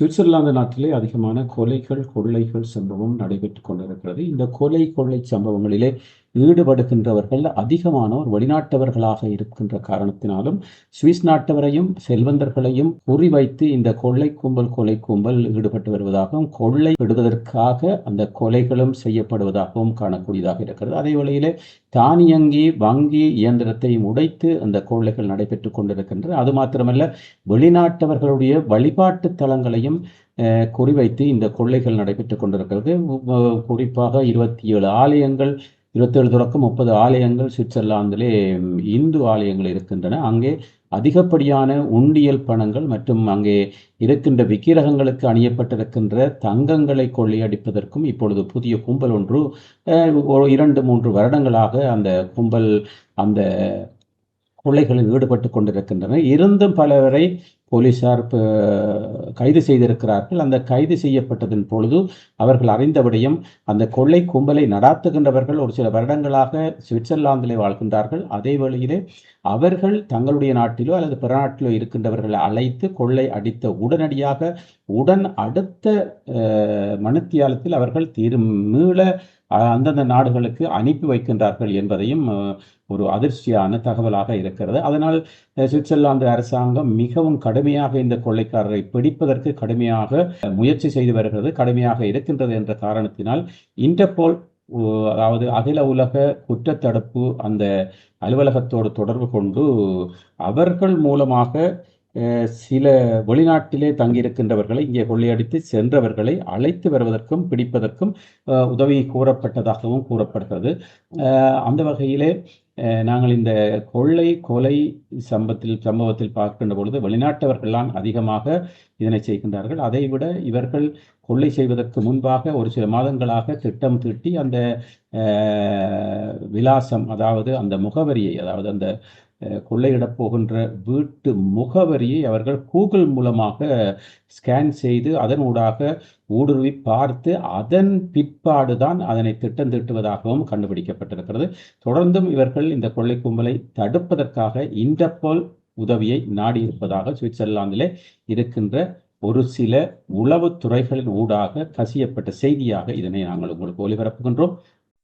Switzerland நாட்டிலே அதிகமான கொலைகள் கொள்ளைகள் சம்பவம் நடைபெற்றுக் கொண்டிருக்கிறது. இந்த கொலை கொள்ளை சம்பவங்களிலே ஈடுபடுகின்றவர்கள் அதிகமானோர் வெளிநாட்டவர்களாக இருக்கின்ற காரணத்தினாலும் சுவிஸ் நாட்டவரையும் செல்வந்தர்களையும் குறிவைத்து இந்த கொள்ளை கும்பல் கொலை கும்பல் ஈடுபட்டு வருவதாகவும் கொள்ளை விடுவதற்காக அந்த கொலைகளும் செய்யப்படுவதாகவும் காணக்கூடியதாக இருக்கிறது. அதே வேளையிலே தானியங்கி வங்கி இயந்திரத்தை உடைத்து அந்த கொள்ளைகள் நடைபெற்றுக் கொண்டிருக்கின்றன. அது மாத்திரமல்ல வெளிநாட்டவர்களுடைய வழிபாட்டு தலங்களையும் குறிவைத்து இந்த கொள்ளைகள் நடைபெற்றுக் கொண்டிருக்கிறது. குறிப்பாக இருபத்தி ஏழு ஆலயங்கள் இருபத்தேழு தொடக்கம் முப்பது ஆலயங்கள் சுவிட்சர்லாந்திலே இந்து ஆலயங்கள் இருக்கின்றன. அங்கே அதிகப்படியான உண்டியல் பணங்கள் மற்றும் அங்கே இருக்கின்ற விக்கிரகங்களுக்கு அணியப்பட்டிருக்கின்ற தங்கங்களை கொள்ளையடிப்பதற்கும் இப்பொழுது புதிய கும்பல் ஒன்று இரண்டு மூன்று வருடங்களாக அந்த கும்பல் அந்த கொள்ளைகளில் ஈடுபட்டு கொண்டிருக்கின்றன. இருந்தும் பலவரை போலீசார் கைது செய்திருக்கிறார்கள். அந்த கைது செய்யப்பட்டதன் பொழுது அவர்கள் அறிந்தபடியும் அந்த கொள்ளை கும்பலை நடாத்துகின்றவர்கள் ஒரு சில வருடங்களாக சுவிட்சர்லாந்திலே வாழ்கின்றார்கள். அதே வேளையிலே அவர்கள் தங்களுடைய நாட்டிலோ அல்லது பிற நாட்டிலோ இருக்கின்றவர்களை அழைத்து கொள்ளை அடித்த உடனடியாக உடன் அடுத்த மனுத்தியாலத்தில் அவர்கள் திருமீள அந்தந்த நாடுகளுக்கு அனுப்பி வைக்கின்றார்கள் என்பதையும் ஒரு அதிர்ச்சியான தகவலாக இருக்கிறது. அதனால் சுவிட்சர்லாந்து அரசாங்கம் மிகவும் கடுமையாக இந்த கொள்ளைக்காரரை பிடிப்பதற்கு கடுமையாக முயற்சி செய்து வருகிறது கடுமையாக இருக்கின்றது என்ற காரணத்தினால் இன்டர்போல் அதாவது அகில உலக குற்றத்தடுப்பு அந்த அலுவலகத்தோடு தொடர்பு கொண்டு அவர்கள் மூலமாக சில வெளிநாட்டிலே தங்கியிருக்கின்றவர்களை இங்கே கொள்ளையடித்து சென்றவர்களை அழைத்து வருவதற்கும் பிடிப்பதற்கும் உதவி கூறப்பட்டதாகவும் கூறப்படுகிறது. அந்த வகையிலே நாங்கள் இந்த கொள்ளை கொலை சம்பத்தில் சம்பவத்தில் பார்க்கின்ற பொழுது வெளிநாட்டவர்கள்லாம் அதிகமாக இதனை செய்கின்றார்கள். அதைவிட இவர்கள் கொள்ளை செய்வதற்கு முன்பாக ஒரு சில மாதங்களாக திட்டம் தீட்டி அந்த விலாசம் அதாவது அந்த முகவரியை அதாவது அந்த கொள்ளையிடப் போகின்ற வீட்டு முகவரியை அவர்கள் கூகுள் மூலமாக ஸ்கேன் செய்து அதன் ஊடாக ஊடுருவி பார்த்து அதன் பிற்பாடு தான் அதனை திட்டந்திட்டுவதாகவும் கண்டுபிடிக்கப்பட்டிருக்கிறது. தொடர்ந்தும் இவர்கள் இந்த கொள்ளை கும்பலை தடுப்பதற்காக இன்டர்போல் உதவியை நாடியிருப்பதாக சுவிட்சர்லாந்திலே இருக்கின்ற ஒரு சில உளவுத்துறைகளின் ஊடாக கசியப்பட்ட செய்தியாக இதனை நாங்கள் உங்களுக்கு ஒளிபரப்புகின்றோம்